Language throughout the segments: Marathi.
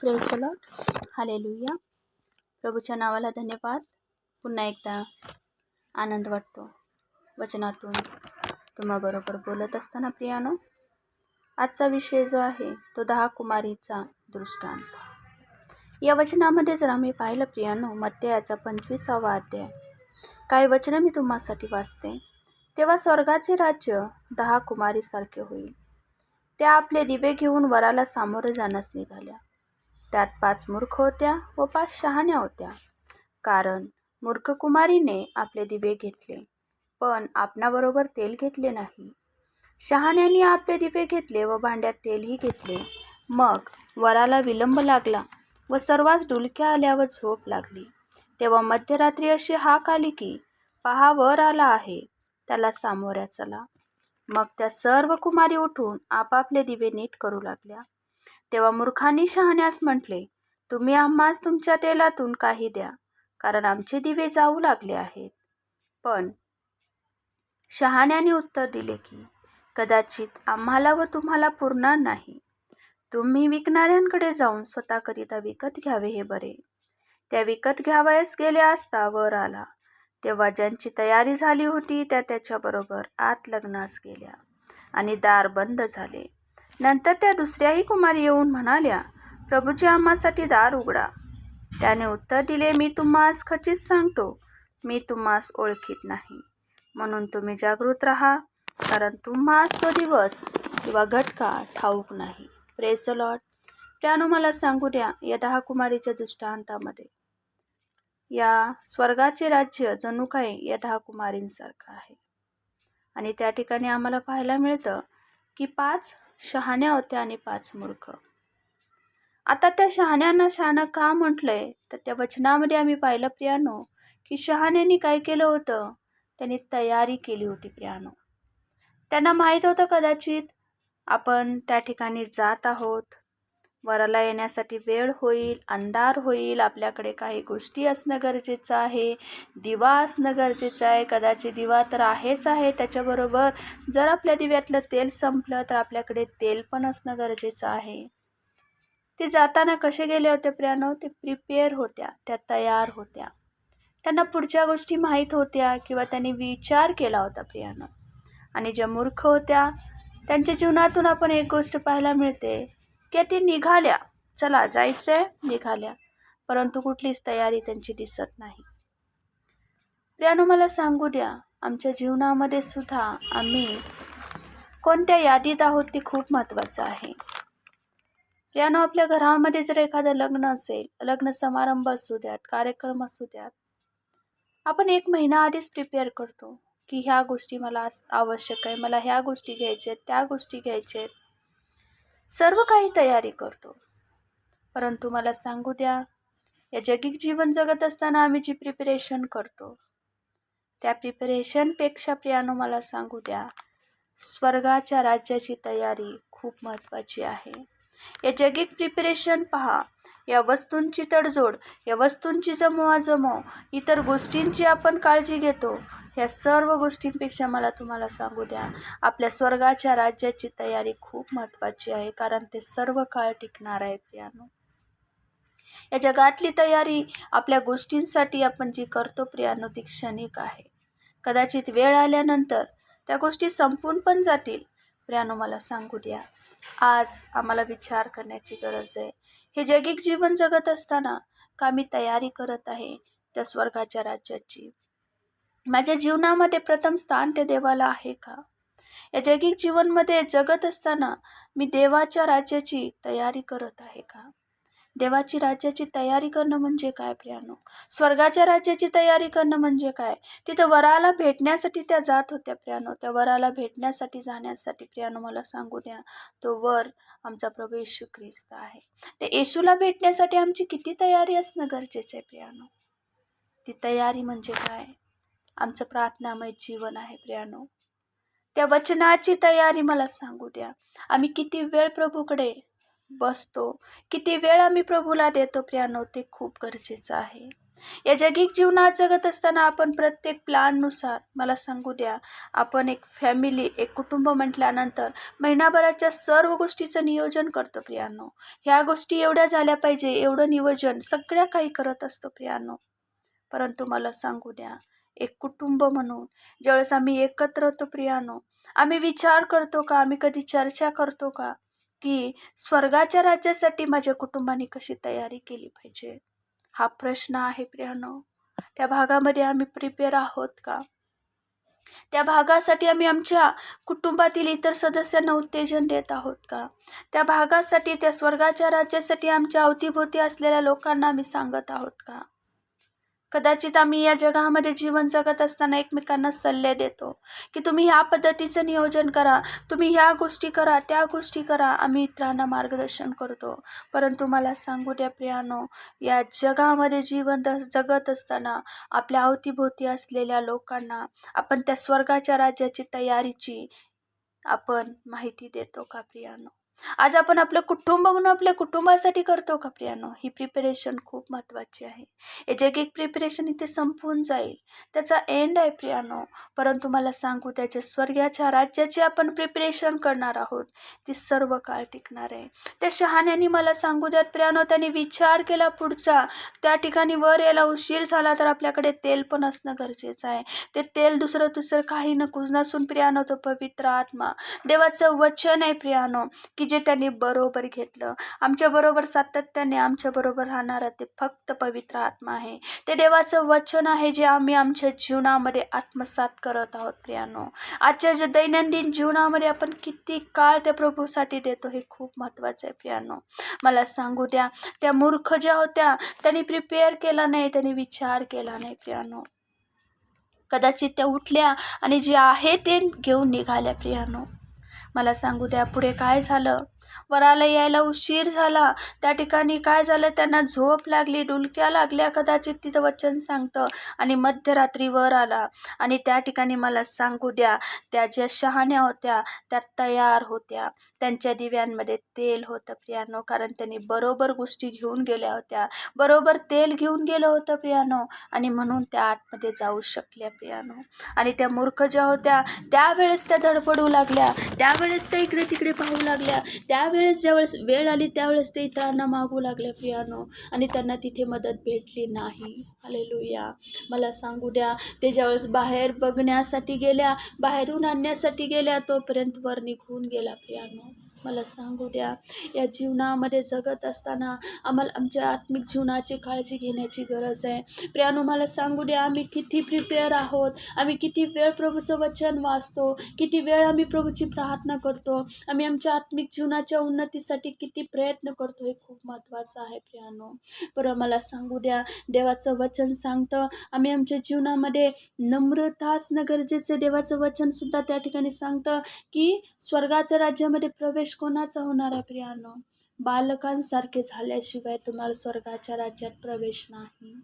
प्रेस लॉर्ड हालेलुया प्रभूच्या नावाला धन्यवाद. पुन्हा एकदा आनंद वाटतो वचनातून तुम्हाबरोबर बोलत असताना प्रियानो आजचा विषय जो आहे तो दहा कुमारीचा दृष्टांत. या वचनामध्ये जर आम्ही पाहिलं प्रियानो मध्याचा पंचवीसावा अध्याय. काही वचनं मी तुम्हासाठी वाचते? तेव्हा स्वर्गाचे राज्य दहा कुमारीसारखे होईल. त्या आपले दिवे घेऊन वराला सामोरं जाण्यास निघाल्या. त्यात पाच मूर्ख होत्या व पाच शहाण्या होत्या. कारण मूर्ख कुमारीने आपले दिवे घेतले पण आपणाबरोबर तेल घेतले नाही. शहाण्याने आपले दिवे घेतले व भांड्यात तेलही घेतले. मग वराला विलंब लागला व सर्वांस डुलक्या आल्यावर झोप लागली. तेव्हा मध्यरात्री अशी हाक आली की पहा वर आला आहे. त्याला सामोऱ्या चला. मग त्या सर्व कुमारी उठून आपापले दिवे नीट करू लागल्या. तेव्हा मूर्खांनी शहाण्यास म्हटले तुम्ही आम्हास तुमच्या तेलातून काही द्या कारण आमचे दिवे जाऊ लागले आहेत. पण शहाण्याने उत्तर दिले की कदाचित आम्हाला व तुम्हाला पुरणार नाही. तुम्ही विकणाऱ्यांकडे जाऊन स्वतःकरिता विकत घ्यावे हे बरे. त्या विकत घ्यावयास गेल्या असता वर आला. तेव्हा ज्यांची तयारी झाली होती त्या त्याच्याबरोबर आत लग्नास गेल्या आणि दार बंद झाले. नंतर त्या दुसऱ्याही कुमारी येऊन म्हणाल्या प्रभूजी आम्हासाठी दार उघडा. त्याने उत्तर दिले मी तुम्हास खचित सांगतो मी तुम्हास ओळखीत नाही. म्हणून तुम्ही जागृत राहा कारण तुम्हास तो दिवस किंवा घटका ठाऊक नाही. प्रेस लॉट त्यानं मला सांगू द्या या दहा कुमारीच्या दृष्टांतामध्ये या स्वर्गाचे राज्य जणू काय या दहा कुमारींसारखं आहे. आणि त्या ठिकाणी आम्हाला पाहायला मिळतं की पाच शहाण्या होत्या आणि पाच मूर्ख. आता त्या शहाण्यांना शहाणं का म्हटलंय? तर त्या वचनामध्ये आम्ही पाहिलं प्रियानो की शहाण्याने काय केलं होतं? त्यांनी तयारी केली होती प्रियानो. त्यांना माहीत होतं कदाचित आपण त्या ठिकाणी जात आहोत वराला येण्यासाठी वेळ होईल अंधार होईल आपल्याकडे काही गोष्टी असणं गरजेचं आहे. दिवा असणं गरजेचं आहे. कदाचित दिवा तर आहेच आहे त्याच्याबरोबर. जर आपल्या दिव्यातलं तेल संपलं तर आपल्याकडे तेल पण असणं गरजेचं आहे. ते जाताना कसे गेले होते प्रियानो? ते प्रिपेअर होत्या त्या तयार होत्या. त्यांना पुढच्या गोष्टी माहीत होत्या किंवा त्यांनी विचार केला होता प्रियानो. आणि ज्या मूर्ख होत्या त्यांच्या जीवनातून आपण एक गोष्ट पाहायला मिळते. की ती निघाल्या. चला जायचंय निघाल्या. परंतु कुठलीच तयारी त्यांची दिसत नाही. प्रियानो मला सांगू द्या आमच्या जीवनामध्ये सुद्धा आम्ही कोणत्या यादीत आहोत ते खूप महत्त्वाचं आहे. प्रियानो आपल्या घरामध्ये जर एखादं लग्न असेल लग्न समारंभ असू द्यात कार्यक्रम असू द्यात आपण एक महिना आधीच प्रिपेअर करतो की ह्या गोष्टी मला आवश्यक आहे मला ह्या गोष्टी घ्यायच्या आहेत त्या गोष्टी घ्यायच्या आहेत. सर्व काही तयारी करतो. परंतु मला सांगू द्या या जगिक जीवन जगत असताना आम्ही जी प्रिपरेशन करतो त्या प्रिपरेशनपेक्षा प्रियानो मला सांगू द्या स्वर्गाच्या राज्याची तयारी खूप महत्त्वाची आहे. या जगिक प्रिपरेशन पहा या वस्तूंची तडजोड या वस्तूंची जमवाजमव इतर गोष्टींची आपण काळजी घेतो. ह्या सर्व गोष्टींपेक्षा मला तुम्हाला सांगू द्या आपल्या स्वर्गाच्या राज्याची तयारी खूप महत्त्वाची आहे कारण ते सर्व काळ टिकणार आहे प्रियानो या जगातली तयारी आपल्या गोष्टींसाठी आपण जी करतो प्रियानो ती क्षणिक आहे. कदाचित वेळ आल्यानंतर त्या गोष्टी संपून पण जातील. प्रियानो मला सांगू द्या आज आम्हाला विचार करण्याची गरज आहे. हे जगिक जीवन जगत असताना का मी तयारी करत आहे त्या स्वर्गाच्या राज्याची. माझ्या जीवनामध्ये प्रथम स्थान त्या देवाला आहे का? या जगिक जीवनमध्ये जगत असताना मी देवाच्या राज्याची तयारी करत आहे का? देवाची राज्याची तयारी करणं म्हणजे काय प्रियानो? स्वर्गाच्या राज्याची तयारी करणं म्हणजे काय? तिथं वराला भेटण्यासाठी त्या जात होत्या प्रियानो. त्या वराला भेटण्यासाठी जाण्यासाठी प्रियानो मला सांगू द्या तो वर आमचा प्रभू येशू ख्रिस्त आहे. ते येशूला भेटण्यासाठी आमची किती तयारी असणं गरजेचं आहे प्रियानो? ती तयारी म्हणजे काय? आमचं प्रार्थनामय जीवन आहे प्रियानो. त्या वचनाची तयारी मला सांगू द्या. आम्ही किती वेळ प्रभूकडे बसतो. किती वेळ आम्ही प्रभूला देतो प्रियानो ते खूप गरजेचं आहे. या जगिक जीवनात जगत असताना आपण प्रत्येक प्लॅननुसार मला सांगू द्या आपण एक फॅमिली एक कुटुंब म्हटल्यानंतर महिनाभराच्या सर्व गोष्टीचं नियोजन करतो प्रियानो. ह्या गोष्टी एवढ्या झाल्या पाहिजे एवढं नियोजन सगळ्या काही करत असतो प्रियानो. परंतु मला सांगू द्या एक कुटुंब म्हणून ज्यावेळेस आम्ही एकत्र होतो प्रियानो आम्ही विचार करतो का आम्ही कधी चर्चा करतो का की स्वर्गाच्या राज्यासाठी माझ्या कुटुंबाने कशी तयारी केली पाहिजे? हा प्रश्न आहे प्रियानो. त्या भागामध्ये आम्ही प्रिपेअर आहोत का? त्या भागासाठी आम्ही आमच्या कुटुंबातील इतर सदस्यांना उत्तेजन देत आहोत का? त्या भागासाठी त्या स्वर्गाच्या राज्यासाठी आमच्या अवतीभोवती असलेल्या लोकांना आम्ही सांगत आहोत का? कदाचित आम्ही या जगामध्ये जीवन जगत असताना एकमेकांना सल्ले देतो की तुम्ही ह्या पद्धतीचं नियोजन करा तुम्ही ह्या गोष्टी करा त्या गोष्टी करा आम्ही इतरांना मार्गदर्शन करतो. परंतु मला सांगू द्या प्रियानो या जगामध्ये जीवन जगत असताना आपल्या अवतीभोवती असलेल्या लोकांना आपण त्या स्वर्गाच्या राज्याची तयारीची आपण माहिती देतो का प्रियानो? आज आपण आपलं कुटुंब म्हणून आपल्या कुटुंबासाठी करतो का प्रियानो? ही प्रिपरेशन खूप महत्त्वाची आहे. हे जग एक प्रिपरेशन इथे संपून जाईल. त्याचा एंड आहे प्रियानो. परंतु मला सांगू त्याच्या स्वर्गाच्या राज्याची आपण प्रिपरेशन करणार आहोत. ती सर्व काळ टिकणार आहे. त्या शहाण्याने मला सांगू द्यात प्रियानो त्यांनी विचार केला पुढचा. त्या ठिकाणी वर यायला उशीर झाला तर आपल्याकडे तेल पण असणं गरजेचं आहे. ते तेल दुसरं दुसरं काही नको नसून प्रियानो तो पवित्र आत्मा. देवाचं वचन आहे प्रियानो की जे त्यांनी बरोबर घेतलं आमच्या बरोबर सातत्याने आमच्या बरोबर राहणारा ते फक्त पवित्र आत्मा आहे. ते देवाचं वचन आहे जे आम्ही आमच्या जीवनामध्ये आत्मसात करत आहोत प्रियानो. आजच्या जे दैनंदिन जीवनामध्ये आपण किती काळ त्या प्रभूसाठी देतो हे खूप महत्त्वाचं आहे प्रियानो. मला सांगू द्या त्या मूर्ख ज्या होत्या त्यांनी प्रिपेअर केला नाही त्यांनी विचार केला नाही प्रियानो. कदाचित त्या उठल्या आणि जे आहे ते घेऊन निघाल्या प्रियानो. मला सांगू द्या पुढे काय झालं? वराला यायला उशीर झाला. त्या ठिकाणी काय झालं? त्यांना झोप लागली. डुलक्या लागल्या कदाचित तिथं वचन सांगतं आणि मध्यरात्री वर आला. आणि त्या ठिकाणी मला सांगू द्या त्या ज्या शहाण्या होत्या त्या तयार होत्या. त्यांच्या दिव्यांमध्ये तेल होतं प्रियानो कारण त्यांनी बरोबर गोष्टी घेऊन गेल्या होत्या. बरोबर तेल घेऊन गेलं होतं प्रियानो. आणि म्हणून त्या आतमध्ये जाऊ शकल्या प्रियानो. आणि त्या मूर्ख ज्या होत्या त्यावेळेस त्या धडपडू लागल्या. त्यावेळेस त्या इकडे तिकडे पाहू लागल्या. त्यावेळेस ज्यावेळेस वेळ आली त्यावेळेस ते इतरांना मागू लागले प्रियानो आणि त्यांना तिथे मदत भेटली नाही. हालेलुया. मला सांगू द्या ते ज्यावेळेस बाहेर बघण्यासाठी गेल्या बाहेरून आणण्यासाठी गेल्या तोपर्यंत वर निघून गेला प्रियानो मला सांगू द्या. या जीवनामध्ये जगत असताना आम्हाला आमच्या आत्मिक जीवनाची काळजी घेण्याची गरज आहे. प्रियानो मला सांगू द्या आम्ही किती प्रिपेअर आहोत. आम्ही किती वेळ प्रभूचं वचन वाचतो. किती वेळ आम्ही प्रभूची प्रार्थना करतो. आम्ही आमच्या आत्मिक जीवनाच्या उन्नतीसाठी किती प्रयत्न करतो हे खूप महत्त्वाचं आहे प्रियानो. पर मला सांगू द्या देवाचं वचन सांगतं आम्ही आमच्या जीवनामध्ये नम्रता असणं गरजेचं देवाचं वचन सुद्धा त्या ठिकाणी सांगतं की स्वर्गाच्या राज्यामध्ये प्रवेश कोणाचा होणार आहे प्रियानो? बालकांसारखे झाल्याशिवाय तुम्हाला स्वर्गाच्या राज्यात प्रवेश नाही.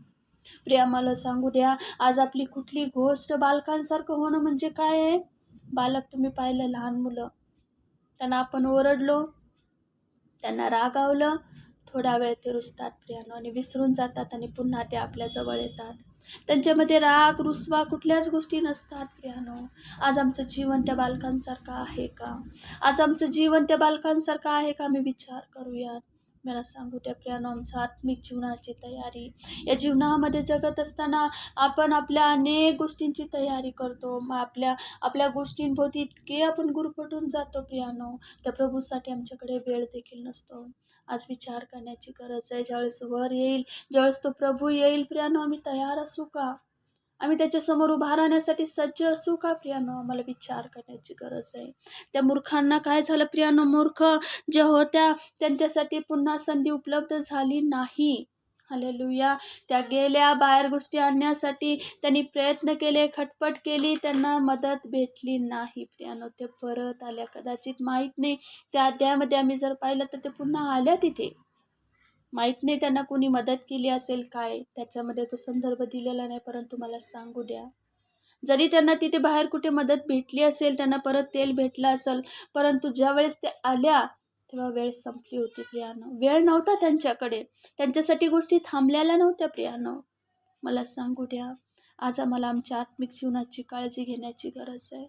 प्रिया मला सांगू द्या आज आपली कुठली गोष्ट बालकांसारखं होणं म्हणजे काय आहे? बालक तुम्ही पाहिलं लहान मुलं. त्यांना आपण ओरडलो त्यांना रागावलं थोडा वेळ ते रुसतात प्रियानो आणि विसरून जातात आणि पुन्हा ते आपल्याजवळ येतात. त्यांच्यामध्ये राग रुसवा कुठल्याच गोष्टी नसतात प्रियानो. आज आमचं जीवन त्या बालकांसारखं आहे का? आज आमचं जीवन त्या बालकांसारखं आहे का? मी विचार करूयात. मला सांगू त्या प्रियानो आमचं आत्मिक जीवनाची तयारी. या जीवनामध्ये जगत असताना आपण आपल्या अनेक गोष्टींची तयारी करतो. मग आपल्या आपल्या गोष्टींभोवती इतके आपण गुरफटून जातो प्रियानो. त्या प्रभूसाठी आमच्याकडे वेळ देखील नसतो. आज विचार करण्याची गरज आहे. ज्यावेळेस वर येईल ज्यावेळेस तो प्रभू येईल प्रियानो आम्ही तयार असू का? आम्ही त्याच्यासमोर उभा राहण्यासाठी सज्ज असू का प्रियानो? आम्हाला विचार करण्याची गरज आहे. त्या मूर्खांना काय झालं प्रियानो? मूर्ख ज्या होत्या त्यांच्यासाठी पुन्हा संधी उपलब्ध झाली नाही. हालेलुया त्या गेल्या बाहेर गोष्टी आणण्यासाठी त्यांनी प्रयत्न केले खटपट केली त्यांना मदत भेटली नाही. प्रियानो ते परत आल्या. कदाचित माहीत नाही. त्या अध्यायामध्ये आम्ही जर पाहिलं तर ते पुन्हा आल्या तिथे. माहीत नाही त्यांना कोणी मदत केली असेल काय. त्याच्यामध्ये तो संदर्भ दिलेला नाही परंतु मला सांगू द्या. जरी त्यांना तिथे बाहेर कुठे मदत भेटली असेल त्यांना परत तेल भेटलं असेल परंतु ज्यावेळेस ते आल्या तेव्हा वेळ संपली होती प्रियानं. वेळ नव्हता त्यांच्याकडे. त्यांच्यासाठी गोष्टी थांबलेल्या नव्हत्या प्रियानं. मला सांगू द्या आज आम्हाला आमच्या आत्मिक जीवनाची काळजी घेण्याची गरज आहे.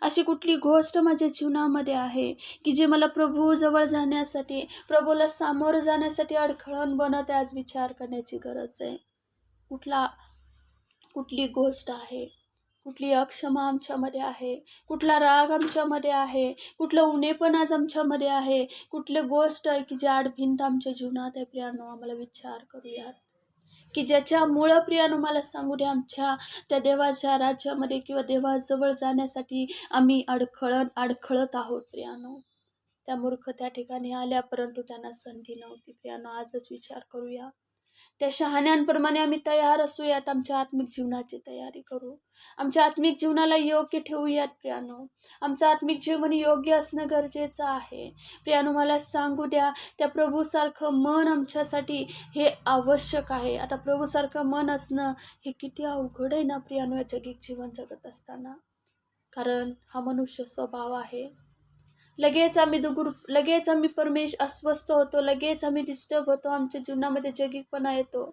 अशी कुठली गोष्ट माझ्या जीवनामध्ये आहे की जे मला प्रभू जवळ जाण्यासाठी प्रभूला सामोरं जाण्यासाठी अडखळण बनत आहे आज विचार करण्याची गरज आहे. कुठला कुठली गोष्ट आहे? कुठली अक्षमा आमच्यामध्ये आहे कुठला राग आमच्यामध्ये आहे कुठलं उणेपण आज आमच्यामध्ये आहे कुठली गोष्ट आहे की जी आडभिंत आमच्या जीवनात आहे प्रियानो? आम्हाला विचार करूयात. की ज्याच्यामुळं प्रियानो मला सांगू दे आमच्या त्या देवाच्या राज्यामध्ये किंवा देवाजवळ जाण्यासाठी आम्ही अडखळत अडखळत आहोत प्रियानो. त्या मूर्ख त्या ठिकाणी आल्या परंतु त्यांना संधी नव्हती. प्रियानो आजच विचार करूया. त्या शहाण्यांप्रमाणे आम्ही तयार असूयात आमच्या आत्मिक जीवनाची तयारी करू. आमच्या आत्मिक जीवनाला योग्य ठेवूयात प्रियानो. आमचं आत्मिक जीवन योग्य असणं गरजेचं आहे. प्रियानो मला सांगू द्या त्या प्रभूसारखं मन आमच्यासाठी हे आवश्यक आहे. आता प्रभूसारखं मन असणं हे किती अवघड आहे ना प्रियानो या जगिक जीवन जगत असताना. कारण हा मनुष्य स्वभाव आहे. लगेच आम्ही दुगुर लगेच आम्ही परमेश अस्वस्थ होतो लगेच आम्ही डिस्टर्ब होतो आमच्या जीवनामध्ये जगिकपणा येतो.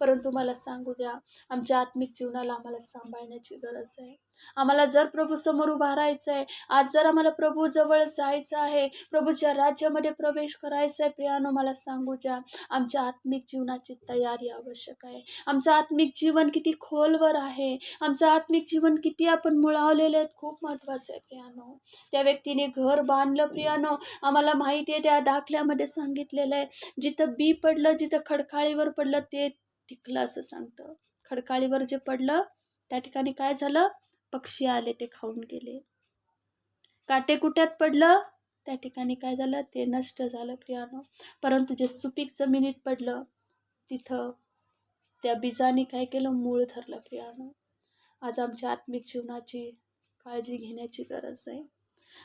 परंतु मला सांगू द्या आमच्या आत्मिक जीवनाला आम्हाला सांभाळण्याची गरज आहे. आम्हाला जर प्रभू समोर उभा राहायचं आहे आज जर आम्हाला प्रभू जवळ जायचं आहे प्रभूच्या राज्यामध्ये प्रवेश करायचा आहे प्रियानो मला सांगू द्या आमच्या आत्मिक जीवनाची तयारी आवश्यक आहे. आमचं आत्मिक जीवन किती खोलवर आहे. आमचं आत्मिक जीवन किती आपण मुळावलेले आहेत खूप महत्त्वाचं आहे प्रियानो. त्या व्यक्तीने घर बांधलं प्रियानो. आम्हाला माहिती आहे त्या दाखल्यामध्ये सांगितलेलं आहे जिथं बी पडलं जिथं खडकाळीवर पडलं ते टिकलं असं सांगतं. खडकाळीवर जे पडलं त्या ठिकाणी काय झालं? पक्षी आले ते खाऊन गेले. काटे कुट्यात पडलं त्या ठिकाणी काय झालं ते नष्ट झालं प्रियानो. परंतु जे सुपीक जमिनीत पडलं तिथं त्या बीजाने काय केलं मूळ धरलं प्रियानो. आज आमच्या आत्मिक जीवनाची काळजी घेण्याची गरज आहे.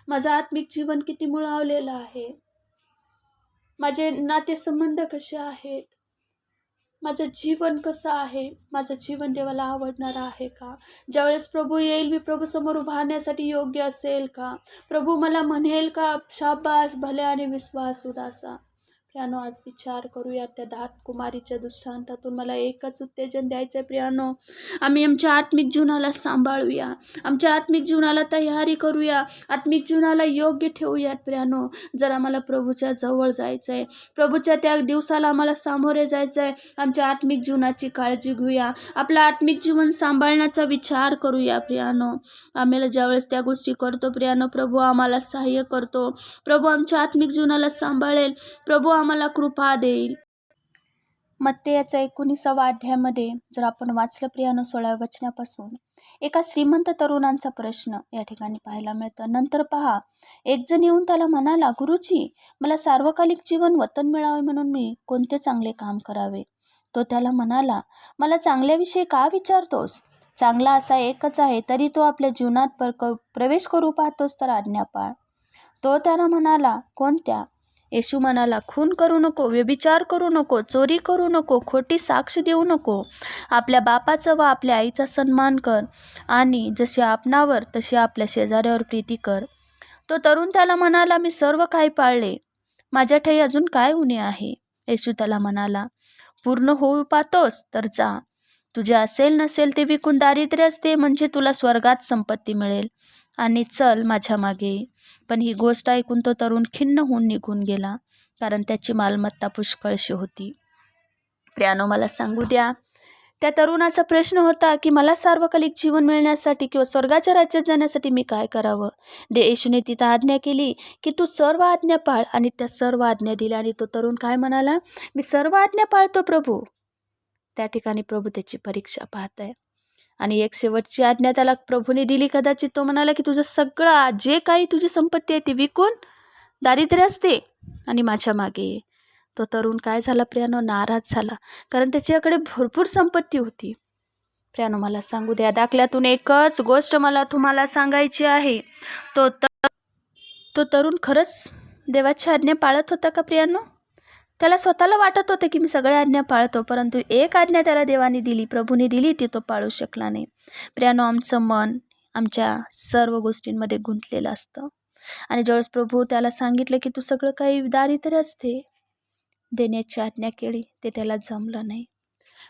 माझं आत्मिक जीवन किती मुळावलेलं आहे. माझे नातेसंबंध कसे आहेत? माझं जीवन कसं आहे? माझं जीवन देवाला आवडणारं आहे का? ज्यावेळेस प्रभू येईल मी प्रभू समोर उभारण्यासाठी योग्य असेल का? प्रभू मला म्हणेल का शाबास भले आणि विश्वास उदासा. प्रियानो आज विचार करूया त्या दात कुमारीच्या दृष्टांतातून. मला एकच उत्तेजन द्यायचं आहे प्रियानो आम्ही आमच्या आत्मिक जीवनाला सांभाळूया. आमच्या आत्मिक जीवनाला तयारी करूया. आत्मिक जीवनाला योग्य ठेवूयात प्रियानो. जर आम्हाला प्रभूच्या जवळ जायचं आहे प्रभूच्या त्या दिवसाला आम्हाला सामोरे जायचं आहे आमच्या आत्मिक जीवनाची काळजी घेऊया. आपलं आत्मिक जीवन सांभाळण्याचा विचार करूया प्रियानो. आम्हाला ज्यावेळेस त्या गोष्टी करतो प्रियानो प्रभू आम्हाला सहाय्य करतो. प्रभू आमच्या आत्मिक जीवनाला सांभाळेल. प्रभू आम्हाला कृपा देईल. मत्तेयाच्या एकोणीसावा अध्यायामध्ये जर आपण वाचलं प्रियानं सोळाव्या वचनापासून एका श्रीमंत तरुणांचा प्रश्न या ठिकाणी पाहायला मिळतं. नंतर पहा एक जण येऊन त्याला म्हणाला गुरुजी मला सार्वकालिक जीवन वतन मिळावे म्हणून मी कोणते चांगले काम करावे? तो त्याला म्हणाला मला चांगल्याविषयी का विचारतोस? चांगला असा एकच आहे तरी तो आपल्या जीवनात पर क प्रवेश करू पाहतोस तर आज्ञा पाळ तो त्याला म्हणाला कोणत्या? येशू म्हणाला खून करू नको व्यभिचार करू नको चोरी करू नको खोटी साक्ष देऊ नको. आपल्या बापाचं व आपल्या आईचा सन्मान कर आणि जसे आपणावर तसे आपल्या शेजाऱ्यावर प्रीती कर. तो तरुण त्याला म्हणाला मी सर्व काही पाळले. माझ्या ठाई अजून काय उणे आहे? येशू त्याला म्हणाला पूर्ण होऊ पाहतोस तर जा. तुझे असेल नसेल ते विकून दारिद्र्यच असते म्हणजे तुला स्वर्गात संपत्ती मिळेल. आणि चल माझ्या मागे. पण ही गोष्ट ऐकून तो तरुण खिन्न होऊन निघून गेला कारण त्याची मालमत्ता पुष्कळशी होती. प्रियानो मला सांगू द्या त्या तरुणाचा प्रश्न होता की मला सार्वकालिक जीवन मिळण्यासाठी किंवा स्वर्गाच्या राज्यात जाण्यासाठी मी काय करावं? दे येशूने तिथं आज्ञा केली की तू सर्व आज्ञा पाळ आणि त्या सर्व आज्ञा दिल्या आणि तो तरुण काय म्हणाला? मी सर्व आज्ञा पाळतो प्रभू. त्या ठिकाणी प्रभू त्याची परीक्षा पाहत आहे आणि एक शेवटची आज्ञा त्याला प्रभूने दिली कदाचित. तो म्हणाला की तुझं सगळं जे काही तुझी संपत्ती आहे ती विकून दारिद्र्य असते आणि माझ्या मागे ये. तो तरुण काय झाला? प्रियानो नाराज झाला कारण त्याच्याकडे भरपूर संपत्ती होती. प्रियानो मला सांगू द्या दाखल्यातून एकच गोष्ट मला तुम्हाला सांगायची आहे. तो तर तो तरुण खरंच देवाची आज्ञा पाळत होता का प्रियानो? त्याला स्वतःला वाटत होतं की मी सगळ्या आज्ञा पाळतो परंतु एक आज्ञा त्याला देवाने दिली प्रभूने दिली ती तो पाळू शकला नाही. प्रियानो आमचं मन आमच्या सर्व गोष्टींमध्ये गुंतलेलं असतं. आणि ज्यावेळेस प्रभू त्याला सांगितलं की तू सगळं काही दारी तर असते देण्याची आज्ञा केली ते त्याला जमलं नाही.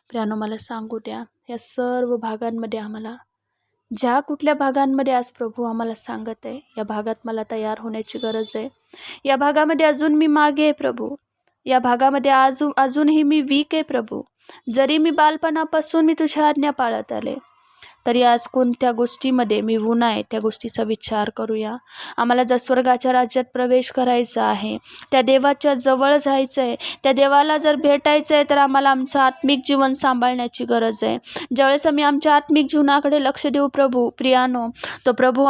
प्रियानो मला सांगू द्या या सर्व भागांमध्ये आम्हाला ज्या कुठल्या भागांमध्ये आज प्रभू आम्हाला सांगत आहे या भागात मला तयार होण्याची गरज आहे. या भागामध्ये अजून मी मागे आहे प्रभू. या भागामध्ये अजून अजूनही मी वीक आहे प्रभू. जरी मी बालपणापासून मी तुझ्या आज्ञा पाळत आले तरी आज कोणत्या गोष्टीमध्ये मी ऊन आहे. त्या गोष्टीचा विचार करूया. आम्हाला जर स्वर्गाच्या राज्यात प्रवेश करायचा आहे त्या देवाच्या जवळ जायचं आहे. त्या देवाला जर भेटायचं आहे तर आम्हाला आमचं आत्मिक जीवन सांभाळण्याची गरज आहे. ज्यावेळेस आम्ही आमच्या आत्मिक जीवनाकडे लक्ष देऊ प्रभू प्रियानो तो प्रभू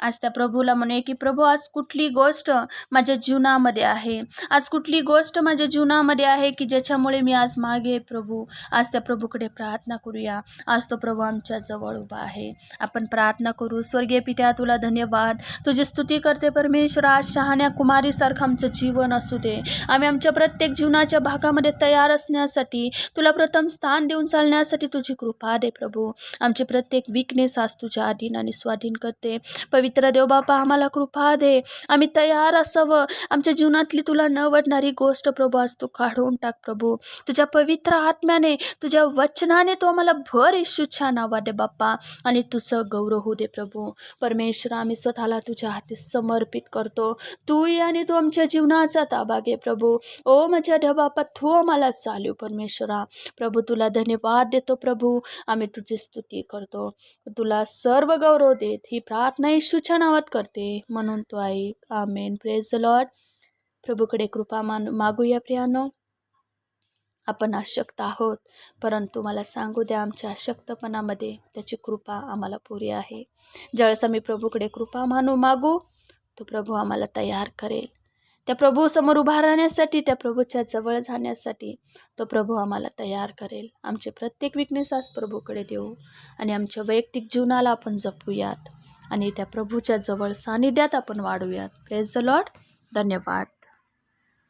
आज त्या प्रभूला म्हणे की प्रभू आज कुठली गोष्ट माझ्या जीवनामध्ये आहे? आज कुठली गोष्ट माझ्या जीवनामध्ये आहे की ज्याच्यामुळे मी आज मागे प्रभू? आज त्या प्रभूकडे प्रार्थना करूया. आज तो प्रभू आमच्या जवळ उभा आहे. आपण प्रार्थना करू. स्वर्गीय पित्या तुला धन्यवाद. तुझी स्तुती करते परमेश्वर. आज शहाण्या कुमारीसारखं आमचं जीवन असू दे. आम्ही आमच्या प्रत्येक जीवनाच्या भागामध्ये तयार असण्यासाठी तुला प्रथम स्थान देऊन चालण्यासाठी तुझी कृपा दे प्रभू. आमचे प्रत्येक विकनेस आज तुझ्या अधीन आणि स्वाधीन करते. पवित्र देव बापा आम्हाला कृपा दे. आम्ही तयार असावं. आमच्या जीवनातली तुला न वडणारी गोष्ट प्रभू आज तू काढून टाक प्रभू. तुझ्या पवित्र आत्म्याने तुझ्या वचनाने तू आम्हाला भर येशूच्या नावा दे बाप्पा आणि तुझं गौरव होऊ दे प्रभू. परमेश्वर आम्ही स्वतःला तुझ्या हाती समर्पित करतो. तू ये आणि तू आमच्या जीवनाचा ताबा घे प्रभू. ओ माझ्या ढ बाप्पा तू आम्हाला चालू परमेश्वरा. प्रभू तुला धन्यवाद देतो प्रभू. आम्ही तुझी स्तुती करतो. तुला सर्व गौरव देत ही प्रार्थना येशूच्या नावात करते. म्हणून तो ऐक आमेन प्रेज लॉर्ड प्रभूकडे कृपा मान मागूया प्रियानो. आपण अशक्त आहोत. परंतु मला सांगू द्या आमच्या अशक्तपणामध्ये त्याची कृपा आम्हाला पुरी आहे. ज्यावेळेस आम्ही प्रभूकडे कृपा मानू मागू तो प्रभू आम्हाला तयार करेल. त्या प्रभूसमोर उभा राहण्यासाठी त्या प्रभूच्या जवळ जाण्यासाठी तो प्रभू आम्हाला तयार करेल. आमचे प्रत्येक विकनेस आज प्रभूकडे देऊ आणि आमच्या वैयक्तिक जीवनाला आपण जपूयात आणि त्या प्रभूच्या जवळ सानिध्यात आपण वाढूयात. प्रेज द लॉर्ड धन्यवाद.